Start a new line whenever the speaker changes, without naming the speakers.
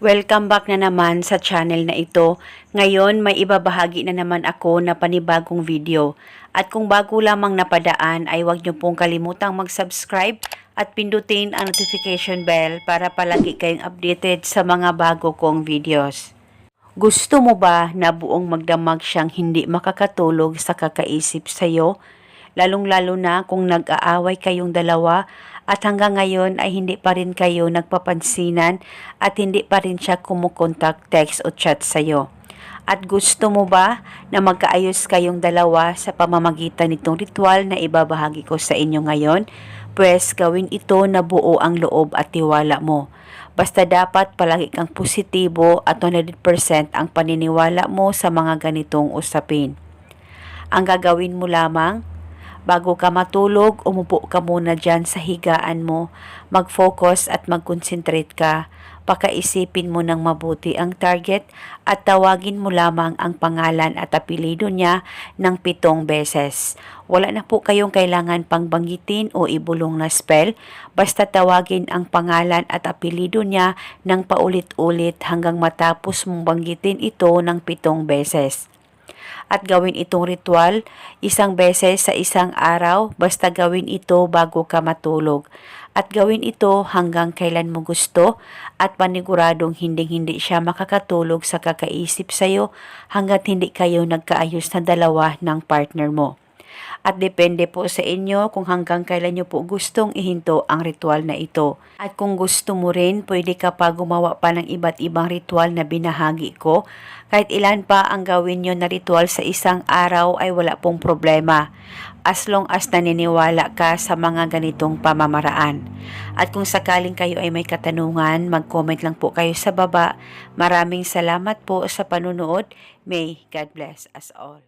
Welcome back na naman sa channel na ito. Ngayon may ibabahagi na naman ako na panibagong video. At kung bago lamang napadaan ay huwag niyo pong kalimutang mag-subscribe at pindutin ang notification bell para palagi kayong updated sa mga bago kong videos. Gusto mo ba na buong magdamag siyang hindi makakatulog sa kakaisip sa'yo? Lalong-lalo na kung nag-aaway kayong dalawa at hanggang ngayon ay hindi pa rin kayo nagpapansinan at hindi pa rin siya kumukontak, text o chat sa'yo. At gusto mo ba na magkaayos kayong dalawa sa pamamagitan nitong ritual na ibabahagi ko sa inyo ngayon? Pwes gawin ito na buo ang loob at tiwala mo. Basta dapat palagi kang positibo at 100% ang paniniwala mo sa mga ganitong usapin. Ang gagawin mo lamang, bago ka matulog, umupo ka muna dyan sa higaan mo, mag-focus at mag-concentrate ka. Pakaisipin mo ng mabuti ang target at tawagin mo lamang ang pangalan at apelido niya ng pitong beses. Wala na po kayong kailangan pang banggitin o ibulong na spell, basta tawagin ang pangalan at apelido niya ng paulit-ulit hanggang matapos mong banggitin ito ng pitong beses at gawin itong ritual isang beses sa isang araw basta gawin ito bago ka matulog at gawin ito hanggang kailan mo gusto at paniguradong hindi-hindi siya makakatulog sa kakaisip sa'yo hanggat hindi kayo nagkaayos na dalawa ng partner mo. At depende po sa inyo kung hanggang kailan nyo po gustong ihinto ang ritual na ito. At kung gusto mo rin, pwede ka pa gumawa pa ng iba't ibang ritual na binahagi ko. Kahit ilan pa ang gawin nyo na ritual sa isang araw ay wala pong problema. As long as naniniwala ka sa mga ganitong pamamaraan. At kung sakaling kayo ay may katanungan, mag-comment lang po kayo sa baba. Maraming salamat po sa panunood. May God bless us all.